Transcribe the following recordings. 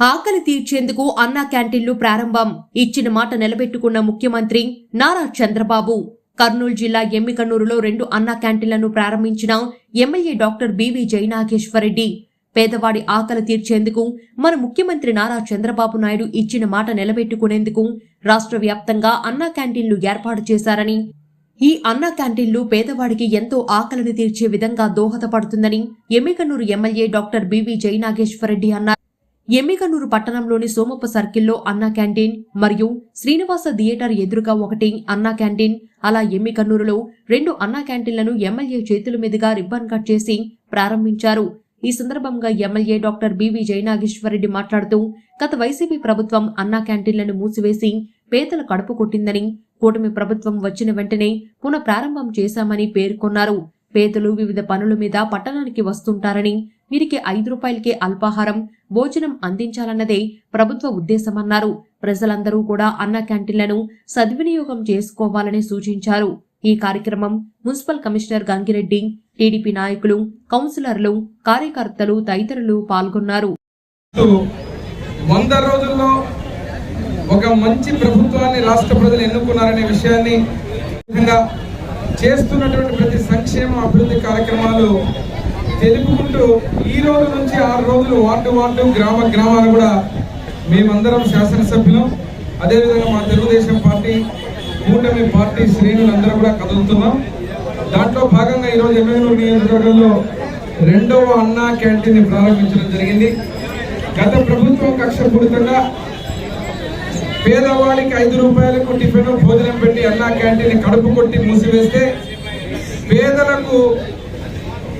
ఆకలి తీర్చేందుకు అన్నా క్యాంటీన్లు ప్రారంభం. ఇచ్చిన మాట నిలబెట్టుకున్న ముఖ్యమంత్రి నారా చంద్రబాబు. కర్నూలు జిల్లా ఎమ్మికన్నూరులో రెండు అన్నా క్యాంటీన్లను ప్రారంభించిన ఎమ్మెల్యే డాక్టర్ బివి జయనాగేశ్వరరెడ్డి. పేదవాడి ఆకలి తీర్చేందుకు మన ముఖ్యమంత్రి నారా చంద్రబాబు నాయుడు ఇచ్చిన మాట నిలబెట్టుకునేందుకు రాష్ట్ర వ్యాప్తంగా అన్నా క్యాంటీన్లు ఏర్పాటు చేశారని ఈ అన్నా క్యాంటీన్లు పేదవాడికి ఎంతో ఆకలిని తీర్చే విధంగా దోహదపడుతుందని Yemmiganur MLA doctor B V Jayanageswara Reddy అన్నారు. ఎమ్మికన్నూరు పట్టణంలోని సోమప్ప సర్కిల్లో అన్నా క్యాంటీన్ మరియు శ్రీనివాస థియేటర్ ఎదురుగా ఒకటి అన్నా క్యాంటీన్. అలా ఎమ్మికన్నూరులో రెండు అన్నా క్యాంటీన్లను ఎమ్మెల్యే చేతుల మీదుగా రిబ్బన్ కట్ చేసి ప్రారంభించారు. ఈ సందర్భంగా ఎమ్మెల్యే డాక్టర్ బివి జయనాగేశ్వరరెడ్డి మాట్లాడుతూ గత వైసీపీ ప్రభుత్వం అన్నా క్యాంటీన్లను మూసివేసి పేదల కడుపు కొట్టిందని కూటమి ప్రభుత్వం వచ్చిన వెంటనే పునః ప్రారంభం చేశామని పేర్కొన్నారు. పేదలు వివిధ పనుల మీద పట్టణానికి వస్తుంటారని వీరికి ఐదు రూపాయలకే అల్పాహారం భోజనం అందించాలన్నదే ప్రభుత్వ ఉద్దేశమన్నారు. ప్రజలందరూ కూడా అన్న క్యాంటీన్లను సద్వినియోగం చేసుకోవాలని సూచించారు. ఈ కార్యక్రమం మున్సిపల్ కమిషనర్ గంగిరెడ్డి టీడీపీ నాయకులు కౌన్సిలర్లు కార్యకర్తలు తదితరులు పాల్గొన్నారు. వంద రోజుల్లో ఒక మంచి ప్రభుత్వాన్ని రాష్ట్ర ప్రజలు ఎన్నుకున్నారనే విషయాన్ని చేస్తున్నటువంటి ప్రతి సంక్షేమ అభివృద్ధి కార్యక్రమాలు తెలుపుకుంటూ ఈ రోజు నుంచి ఆరు రోజులు వార్డు వార్డు గ్రామ గ్రామాలు కూడా మేమందరం శాసనసభ్యులం. అదేవిధంగా మా తెలుగుదేశం పార్టీ కూటమి పార్టీ శ్రేణులందరూ కూడా కదులుతున్నాం. దాంట్లో భాగంగా ఈరోజు ఎమ్మెల్యేలు నియోజకవర్గంలో రెండవ అన్నా క్యాంటీన్ ప్రారంభించడం జరిగింది. గత ప్రభుత్వం కక్షపూరితంగా పేదవాడికి ఐదు రూపాయలకు టిఫిన్ భోజనం పెట్టి అన్నా క్యాంటీన్ కడుపు కొట్టి మూసివేస్తే పేదలకు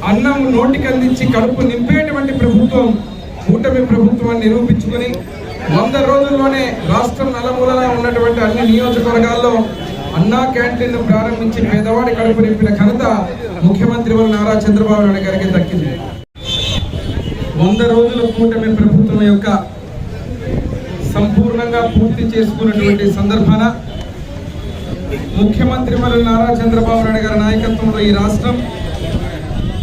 అన్నం నోటికి అందించి కడుపు నింపేటువంటి ప్రభుత్వం కూటమి ప్రభుత్వాన్ని నిరూపించుకుని వంద రోజుల్లోనే రాష్ట్రం నలమూలలా ఉన్నటువంటి అన్ని నియోజకవర్గాల్లో అన్నా క్యాంటీన్ ప్రారంభించి పేదవాడి కడుపు నింపిన ఘనత ముఖ్యమంత్రి వల్ల నారా చంద్రబాబు నాయుడు గారికి దక్కింది. వంద రోజుల కూటమి ప్రభుత్వం యొక్క సంపూర్ణంగా పూర్తి చేసుకున్నటువంటి సందర్భాన ముఖ్యమంత్రి మరియు నారా చంద్రబాబు నాయుడు గారి నాయకత్వంలో ఈ రాష్ట్రం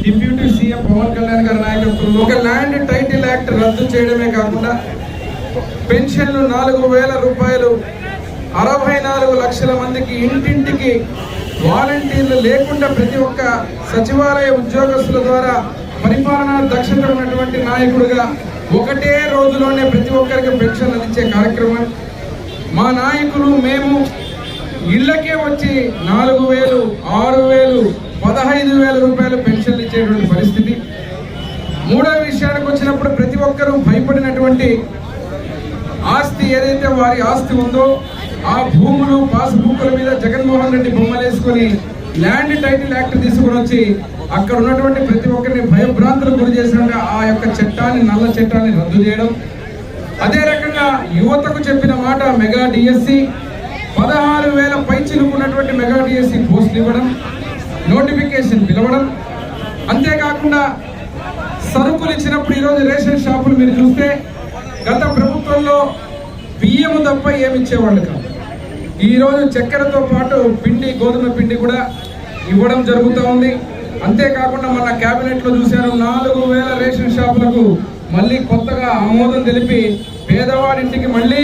డిప్యూటీ సీఎం పవన్ కళ్యాణ్ గారి నాయకత్వంలో ఒక ల్యాండ్ టైటిల్ యాక్ట్ రద్దు చేయడమే కాకుండా పెన్షన్లు నాలుగు వేల రూపాయలు అరవై నాలుగు లక్షల మందికి ఇంటింటికి వాలంటీర్లు లేకుండా ప్రతి ఒక్క సచివాలయ ఉద్యోగస్తుల ద్వారా పరిపాలనా దక్షత ఉన్నటువంటి నాయకుడుగా ఒకటే రోజులోనే ప్రతి ఒక్కరికి పెన్షన్ అందించే కార్యక్రమం. మా నాయకులు మేము ఇళ్ళకే వచ్చి నాలుగు వేలు ఆరు వేలు పదహైదు వేల రూపాయలు పెన్షన్లు ఇచ్చేటువంటి పరిస్థితి. మూడో విషయానికి వచ్చినప్పుడు ప్రతి ఒక్కరూ భయపడినటువంటి ఆస్తి ఏదైతే వారి ఆస్తి ఉందో ఆ భూములు పాస్బుక్ల మీద జగన్మోహన్ రెడ్డి బొమ్మలు వేసుకొని ల్యాండ్ టైటిల్ యాక్ట్ తీసుకుని వచ్చి అక్కడ ఉన్నటువంటి ప్రతి ఒక్కరిని భయభ్రాంతులకు గురి చేసినట్టు ఆ యొక్క చట్టాన్ని నల్ల చట్టాన్ని రద్దు చేయడం. అదే రకంగా యువతకు చెప్పిన మాట మెగా డిఎస్సి. పదహారు వేల పైచిలుకున్నటువంటి మెగా డిఎస్సి పోస్టులు ఇవ్వడం. నోటిఫికేషన్ పిలవడం. అంతేకాకుండా సరుకులు ఇచ్చినప్పుడు ఈరోజు రేషన్ షాపులు మీరు చూస్తే గత ప్రభుత్వంలో బియ్యము తప్ప ఏమి ఇచ్చేవాళ్ళు కాదు. ఈరోజు చక్కెరతో పాటు పిండి గోధుమ పిండి కూడా ఇవ్వడం జరుగుతూ ఉంది. అంతేకాకుండా మన క్యాబినెట్లో చూశారు నాలుగు వేల రేషన్ షాపులకు మళ్ళీ కొత్తగా ఆమోదం తెలిపి పేదవాడింటికి మళ్ళీ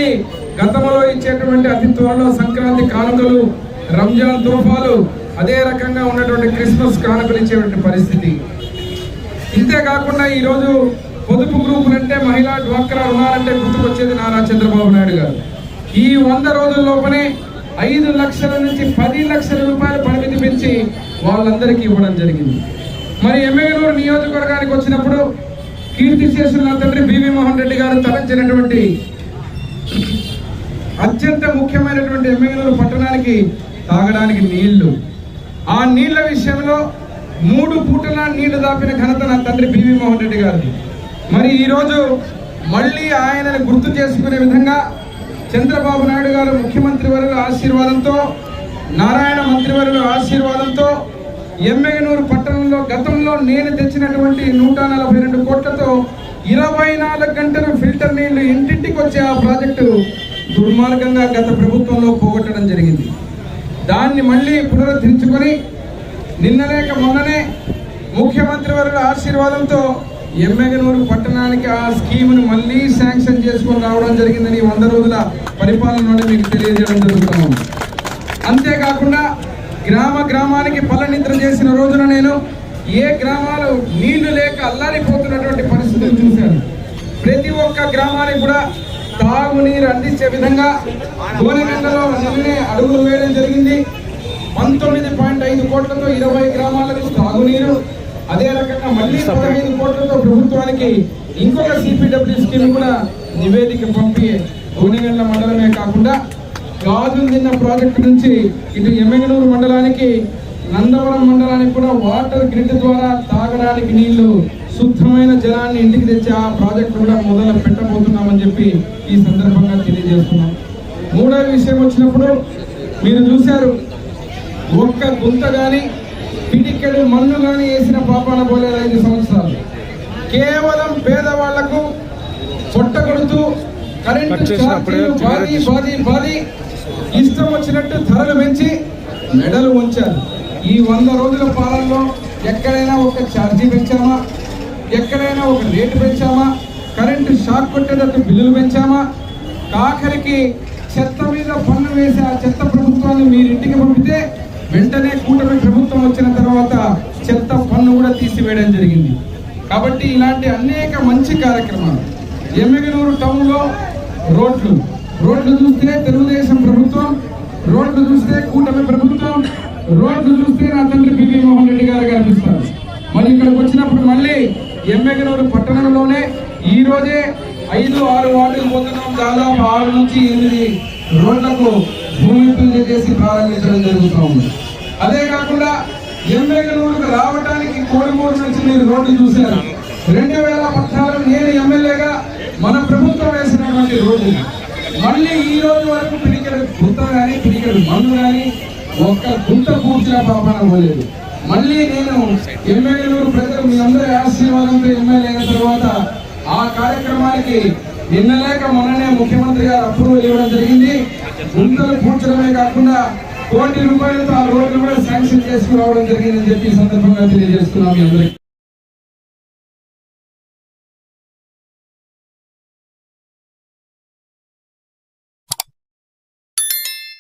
గతంలో ఇచ్చేటువంటి అతి త్వరలో సంక్రాంతి కానుకలు రంజాన్ తోఫాలు అదే రకంగా ఉన్నటువంటి క్రిస్మస్ కానుకలిచ్చేటువంటి పరిస్థితి. ఇంతే కాకుండా ఈరోజు పొదుపు గ్రూపులు అంటే మహిళా డ్వాక్రా రుణాలంటే గుర్తుకొచ్చేది నారా చంద్రబాబు నాయుడు గారు. ఈ వంద రోజుల్లోపనే ఐదు లక్షల నుంచి పది లక్షల రూపాయల పరిమితి పెంచి వాళ్ళందరికీ ఇవ్వడం జరిగింది. మరి ఎమ్మెల్యేలూరు నియోజకవర్గానికి వచ్చినప్పుడు కీర్తి చేసిన తండ్రి బివి మోహన్ రెడ్డి గారు తలంచినటువంటి అత్యంత ముఖ్యమైనటువంటి ఎమ్మెల్యేలూరు పట్టణానికి తాగడానికి నీళ్ళు. ఆ నీళ్ళ విషయంలో మూడు పూటల నీళ్ళు దాపిన ఘనత నా తండ్రి బివి మోహన్ రెడ్డి గారిది. మరి ఈరోజు మళ్ళీ ఆయనను గుర్తు చేసుకునే విధంగా చంద్రబాబు నాయుడు గారు ముఖ్యమంత్రి వర్గ ఆశీర్వాదంతో నారాయణ మంత్రివర్గ ఆశీర్వాదంతో ఎమ్మెగనూరు పట్టణంలో గతంలో నేను తెచ్చినటువంటి నూట నలభై రెండు కోట్లతో ఇరవై నాలుగు గంటలు ఫిల్టర్ నీళ్ళు ఇంటింటికి వచ్చే ఆ ప్రాజెక్టు దుర్మార్గంగా గత ప్రభుత్వంలో పోగొట్టడం జరిగింది. దాన్ని మళ్ళీ పునరుద్ధరించుకొని నిన్నలేక మొన్ననే ముఖ్యమంత్రి వారి ఆశీర్వాదంతో ఎమ్మెగనూరు పట్టణానికి ఆ స్కీమ్ను మళ్ళీ శాంక్షన్ చేసుకొని రావడం జరిగిందని వంద రోజుల పరిపాలనలోనే మీకు తెలియజేయడం జరుగుతున్నాం. అంతేకాకుండా గ్రామ గ్రామానికి పల్లనిద్ర చేసిన రోజున నేను ఏ గ్రామాలు నీళ్ళు లేక అల్లారిపోతున్నటువంటి పరిస్థితులు చూశాను. ప్రతి ఒక్క గ్రామానికి కూడా తాగునీరు అందించే విధంగా భువనగండలో నిన్ననే అడుగులు వేయడం జరిగింది. పంతొమ్మిది పాయింట్ ఐదు కోట్లతో ఇరవై గ్రామాలకు తాగునీరు. అదే రకంగా మళ్ళీ పదహైదు కోట్లతో ప్రభుత్వానికి ఇంకొక సిపిడబ్ల్యూ స్కీమ్ కూడా నివేదిక పంపి గోనెగండ్ల మండలమే కాకుండా గాజు నిన్న ప్రాజెక్టు నుంచి ఇటు ఎమ్మెగనూరు మండలానికి నందవరం మండలానికి కూడా వాటర్ గ్రిడ్ ద్వారా తాగడానికి నీళ్ళు శుద్ధమైన జలాన్ని ఇంటికి తెచ్చి ఆ ప్రాజెక్టు కూడా మొదలు పెట్టబోతున్నామని చెప్పి ఈ సందర్భంగా తెలియజేస్తున్నాం. మూడో విషయం వచ్చినప్పుడు మీరు చూశారు ఒక్క గుంత గాని పిడికెడు మన్ను గాని వేసిన పాపాన పోలేదు ఐదు సంవత్సరాలు. కేవలం పేదవాళ్ళకు పొట్ట కొడుతూ కరెంటు కట్ చేసినప్పుడే ఛార్జీలు బాది బాది బాది ఇష్టం వచ్చినట్టు ధరలు పెంచి మెడలు ఉంచారు ఈ వంద రోజుల పాలనలో ఎక్కడైనా ఒక ఛార్జీ పెంచామా? ఎక్కడైనా ఒక రేటు పెంచామా? కరెంటు షాక్ కొట్టేటట్టు బిల్లులు పెంచామా? కాఖరికి చెత్త మీద పన్ను వేసి ఆ చెత్త ప్రభుత్వాన్ని మీరు ఇంటికి పంపితే వెంటనే కూటమి ప్రభుత్వం వచ్చిన తర్వాత చెత్త పన్ను కూడా తీసివేయడం జరిగింది. కాబట్టి ఇలాంటి అనేక మంచి కార్యక్రమాలు. ఎమ్మిగనూరు టౌన్లో రోడ్లు. రోడ్లు చూస్తే తెలుగుదేశం ప్రభుత్వం రోడ్లు చూస్తే కూటమి ప్రభుత్వం రోడ్లు చూస్తే నా తండ్రి పివి మోహన్ రెడ్డి గారు కనిపిస్తారు మరి ఇక్కడికి వచ్చినప్పుడు మళ్ళీ ఎమ్మెగనూరు పట్టణంలోనే ఈరోజే ఐదు ఆరు వార్డులు పోతున్నాం. దాదాపు ఆరు నుంచి ఎనిమిది రోడ్లకు భూమి పూజ చేసి ప్రారంభించడం జరుగుతూ ఉంది. అదే కాకుండా ఎమ్మెగనూరుకు రావడానికి కోడిమూరు నుంచి మీరు రోడ్డు చూశారు. రెండు వేల పద్నాలుగు నేను ఎమ్మెల్యేగా మన ప్రభుత్వం వేసినటువంటి రోడ్డు. మళ్ళీ ఈ రోజు వరకు పిడికెడు గుంత కానీ పిడికెడు మందు కానీ ఒక్క గుంత కూర్చున్న పాపన పోలేదు. మళ్ళీ నేను ఎమ్మెల్యేలు ప్రజలు మీ అందరి ఆశీర్వాదంతో ఎమ్మెల్యే అయిన తర్వాత ఆ కార్యక్రమానికి నిన్నలేక మొన్ననే ముఖ్యమంత్రి గారు అప్రూవల్ ఇవ్వడం జరిగింది. గుంతలు పూడ్చడమే కాకుండా కోటి రూపాయలతో ఆ రోడ్లు కూడా శాంక్షన్ చేసుకురావడం జరిగిందని చెప్పి సందర్భంగా తెలియజేస్తున్నాం మీ అందరికీ.